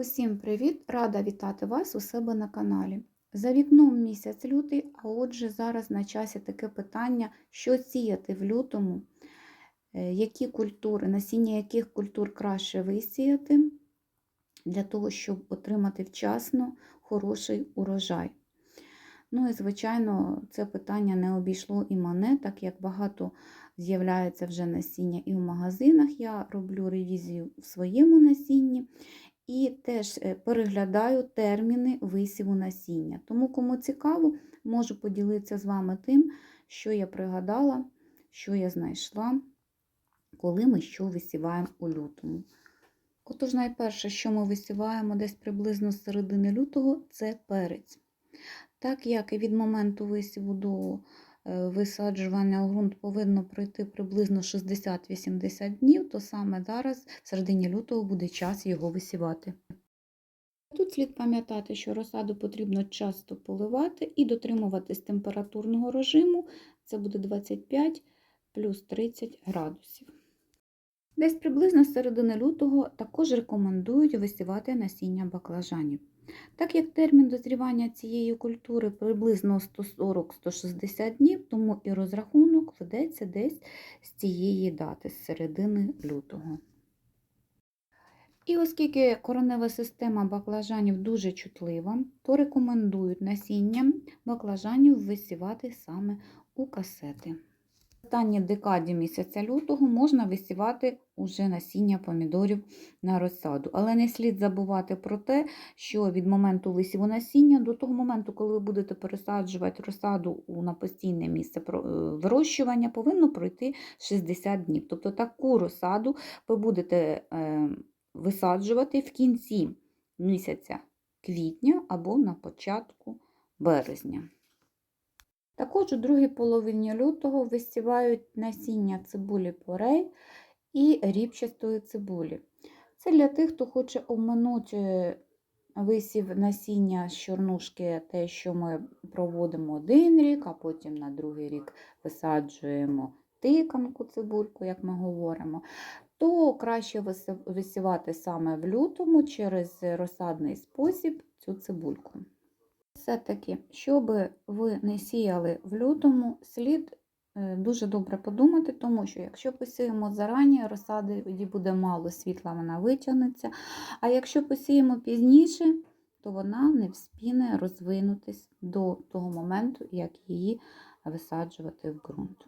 Усім привіт! Рада вітати вас у себе на каналі. За вікном місяць лютий, а отже, зараз на часі таке питання, що сіяти в лютому, е, які культури, насіння яких культур краще висіяти, для того, щоб отримати вчасно хороший урожай. Ну і, звичайно, це питання не обійшло і мене, так як багато з'являється вже насіння і в магазинах. Я роблю ревізію в своєму насінні. І теж е, переглядаю терміни висіву насіння. Тому, кому цікаво, можу поділитися з вами тим, що я пригадала, що я знайшла, коли ми що висіваємо у лютому. Отож, найперше, що ми висіваємо десь приблизно з середини лютого, це перець. Так як і від моменту висіву до висаджування у ґрунт повинно пройти приблизно 60-80 днів, то саме зараз, в середині лютого, буде час його висівати. Тут слід пам'ятати, що розсаду потрібно часто поливати і дотримуватись температурного режиму, це буде 25 плюс 30 градусів. Десь приблизно з середини лютого також рекомендують висівати насіння баклажанів. Так як термін дозрівання цієї культури приблизно 140-160 днів, тому і розрахунок ведеться десь з цієї дати, з середини лютого. І оскільки коронева система баклажанів дуже чутлива, то рекомендують насіння баклажанів висівати саме у касети. В останній декаді місяця лютого можна висівати уже насіння помідорів на розсаду. Але не слід забувати про те, що від моменту висіву насіння до того моменту, коли ви будете пересаджувати розсаду на постійне місце вирощування, повинно пройти 60 днів. Тобто таку розсаду ви будете висаджувати в кінці місяця квітня або на початку березня. Також у другій половині лютого висівають насіння цибулі порей і ріпчастої цибулі. Це для тих, хто хоче оминути висів насіння з чорнушки, те, що ми проводимо один рік, а потім на другий рік висаджуємо тиканку цибульку, як ми говоримо, то краще висівати саме в лютому через розсадний спосіб цю цибульку. Все-таки, щоб ви не сіяли в лютому, слід е, дуже добре подумати, тому що якщо посіємо зарані, розсади буде мало світла, вона витягнеться. А якщо посіємо пізніше, то вона не вспіне розвинутись до того моменту, як її висаджувати в ґрунт.